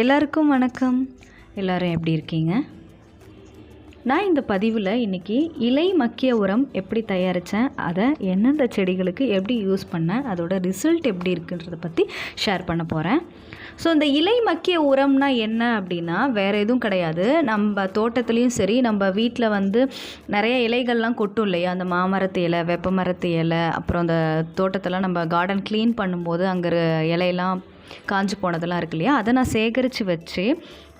எல்லாருக்கும் வணக்கம். எல்லாரும் எப்படி இருக்கீங்க? நான் இந்த பதிவில் இன்றைக்கி இலை மக்கிய உரம் எப்படி தயாரித்தேன் அதை எந்தெந்த செடிகளுக்கு எப்படி யூஸ் பண்ணேன் அதோட ரிசல்ட் எப்படி இருக்குன்றதை பற்றி ஷேர் பண்ண போகிறேன் ஸோ இந்த இலை மக்கிய உரம்னா என்ன அப்படின்னா வேறு எதுவும் கிடையாது. நம்ம தோட்டத்துலேயும் சரி நம்ம வீட்டில் வந்து நிறைய இலைகள்லாம் கொட்டும் இல்லையா? அந்த மாமரத்து இலை வெப்பமரத்து இலை அப்புறம் அந்த தோட்டத்தெல்லாம் நம்ம கார்டன் க்ளீன் பண்ணும்போது அங்கே இலையெல்லாம் காஞ்சு போனதெல்லாம் இருக்கு இல்லையா? அதை நான் சேகரித்து வச்சு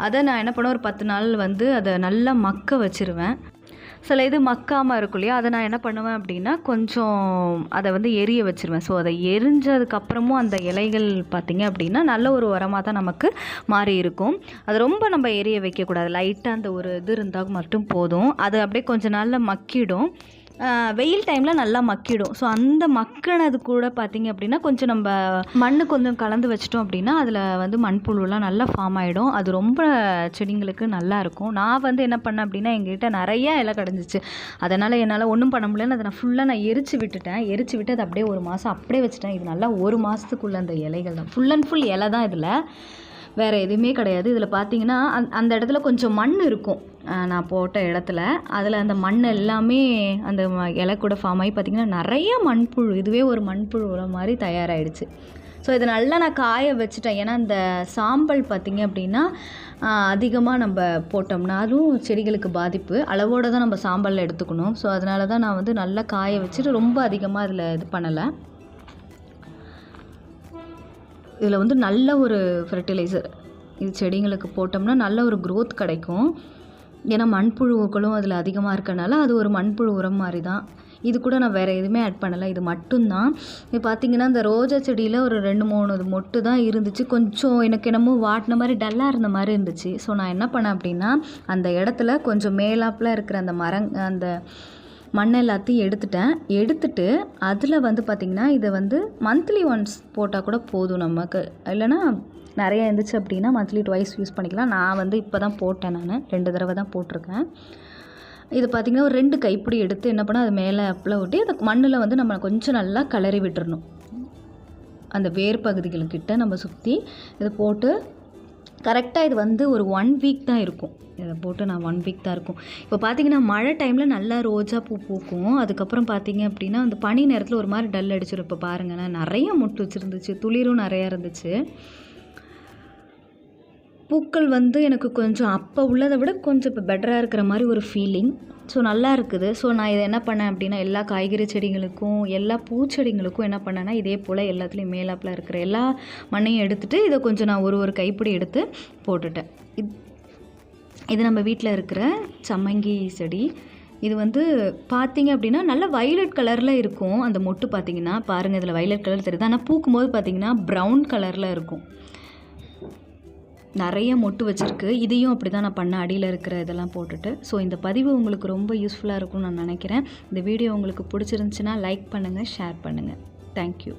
அதை நான் என்ன பண்ணுவேன்? ஒரு பத்து நாள் வந்து அதை நல்லா மக்க வச்சுருவேன். சில இது மக்காமல் இருக்கும் இல்லையா? அதை நான் என்ன பண்ணுவேன் அப்படின்னா கொஞ்சம் அதை வந்து எரிய வச்சுருவேன். ஸோ அதை எரிஞ்சதுக்கப்புறமும் அந்த இலைகள் பார்த்திங்க அப்படின்னா நல்ல ஒரு உரமாக தான் நமக்கு மாறி இருக்கும். அது ரொம்ப நம்ம எரிய வைக்கக்கூடாது. லைட்டாக அந்த ஒரு இது இருந்தால் மட்டும் போதும். அது அப்படியே கொஞ்ச நாளில் மக்கிடும். வெயில் டைமில் நல்லா மக்கிடும். ஸோ அந்த மக்கினது கூட பார்த்திங்க அப்படின்னா கொஞ்சம் நம்ம மண்ணு கொஞ்சம் கலந்து வச்சிட்டோம் அப்படின்னா அதில் வந்து மண்புழுலாம் நல்லா ஃபார்ம் ஆகிடும் அது ரொம்ப செடிங்களுக்கு நல்லா இருக்கும். நான் வந்து என்ன பண்ணேன் அப்படின்னா எங்ககிட்ட நிறைய இலை கிடஞ்சிச்சு அதனால் என்னால் ஒன்றும் பண்ண முடியலன்னு அதை நான் ஃபுல்லாக நான் எரிச்சு விட்டுட்டேன். எரிச்சு விட்டு அதை அப்படியே ஒரு மாதம் அப்படியே வச்சுட்டேன். இது நல்லா ஒரு மாதத்துக்குள்ளே அந்த இலைகள் தான். ஃபுல் அண்ட் ஃபுல் இலை தான் இதில். வேறு எதுவுமே கிடையாது. இதில் பார்த்தீங்கன்னா அந் அந்த இடத்துல கொஞ்சம் மண் இருக்கும். நான் போட்ட இடத்துல. அதில் அந்த மண் எல்லாமே அந்த ம- இலை கூட ஃபார்ம் ஆகி பார்த்திங்கன்னா நிறைய மண்புழு இதுவே ஒரு மண்புழு உரம் மாதிரி தயாராகிடுச்சு ஸோ இதை நல்லா நான் காய வச்சுட்டேன். ஏன்னா அந்த சாம்பல் பார்த்திங்க அப்படின்னா அதிகமாக நம்ம போட்டோம்னா அதுவும் செடிகளுக்கு பாதிப்பு. அளவோடு தான் நம்ம சாம்பலில் எடுத்துக்கணும். ஸோ அதனால தான் நான் வந்து நல்லா காய வச்சுட்டு ரொம்ப அதிகமாக அதில் இது பண்ணலை. இதில் வந்து நல்ல ஒரு ஃபெர்டிலைசர் இது செடிங்களுக்கு போட்டோம்னா நல்ல ஒரு க்ரோத் கிடைக்கும். ஏன்னா மண்புழுக்களும் அதில் அதிகமாக இருக்கனால அது ஒரு மண்புழு உரம் மாதிரி தான். இது கூட நான் வேறு எதுவுமே ஆட் பண்ணலை. இது மட்டும்தான். இப்போ பார்த்தீங்கன்னா இந்த ரோஜா செடியில் ஒரு ரெண்டு மூணு இது மொட்டு தான் இருந்துச்சு. கொஞ்சம் எனக்கு என்னமோ வாட்டின மாதிரி டல்லாக இருந்த மாதிரி இருந்துச்சு. ஸோ நான் என்ன பண்ணேன் அப்படின்னா அந்த இடத்துல கொஞ்சம் மேலாப்பில் இருக்கிற அந்த மரங் அந்த மண் எல்லாத்தையும் எடுத்துட்டேன். எடுத்துட்டு அதில் வந்து பார்த்திங்கன்னா இதை வந்து மந்த்லி ஒன்ஸ் போட்டால் கூட போதும் நமக்கு. இல்லைன்னா நிறைய இருந்துச்சு அப்படின்னா மந்த்லி டுவைஸ் யூஸ் பண்ணிக்கலாம். நான் வந்து இப்போ தான் போட்டேன் நான். ரெண்டு தடவை தான் போட்டிருக்கேன். இது பார்த்திங்கன்னா ஒரு ரெண்டு கைப்பிடி எடுத்து என்ன பண்ணால் அது மேலே அப்பில் ஒட்டி அந்த மண்ணில் வந்து நம்ம கொஞ்சம் நல்லா கிளறி விட்டுறணும். அந்த வேர் பகுதிகளுக்கிட்ட நம்ம சுற்றி இதை போட்டு கரெக்டாக இது வந்து ஒரு ஒன் வீக் தான் இருக்கும். இதை போட்டு நான் ஒன் வீக் தான் இருக்கும். இப்போ பார்த்தீங்கன்னா மழை டைமில் நல்லா ரோஜா பூ பூக்கும். அதுக்கப்புறம் பார்த்தீங்க அப்படின்னா அந்த பனி நேரத்தில் ஒரு மாதிரி டல் அடிச்சிடும் இப்போ பாருங்களேன் நிறைய மொட்டு வச்சுருந்துச்சு. துளிரும் நிறையா இருந்துச்சு. பூக்கள் வந்து எனக்கு கொஞ்சம் அப்போ உள்ளதை விட கொஞ்சம் இப்போ பெட்டராக இருக்கிற மாதிரி ஒரு ஃபீலிங் ஸோ நல்லா இருக்குது. ஸோ நான் இதை என்ன பண்ணேன் அப்படின்னா எல்லா காய்கறி செடிங்களுக்கும் எல்லா பூச்செடிங்களுக்கும் என்ன பண்ணேன்னா இதே போல் எல்லாத்துலேயும் மேலாப்பில் இருக்கிற எல்லா மண்ணையும் எடுத்துகிட்டு இதை கொஞ்சம் நான் ஒரு ஒரு கைப்பிடி எடுத்து போட்டுட்டேன். இது இது நம்ம வீட்டில் இருக்கிற சம்மங்கி செடி. இது வந்து பார்த்தீங்க அப்படின்னா நல்ல வைலட் கலரில் இருக்கும். அந்த மொட்டு பார்த்தீங்கன்னா பாருங்கள் இதில் வைலட் கலர் தெரியுது? ஆனால் பூக்கும் போது பார்த்தீங்கன்னா ப்ரௌன் கலரில் இருக்கும். நிறைய மொட்டு வச்சுருக்கு. இதையும் அப்படி தான் நான் பண்ண அடியில் இருக்கிற இதெல்லாம் போட்டுட்டு. ஸோ இந்த பதிவு உங்களுக்கு ரொம்ப யூஸ்ஃபுல்லாக இருக்கும்னு நான் நினைக்கிறேன். இந்த வீடியோ உங்களுக்கு பிடிச்சிருந்துச்சுன்னா லைக் பண்ணுங்கள் ஷேர் பண்ணுங்கள் தேங்க்யூ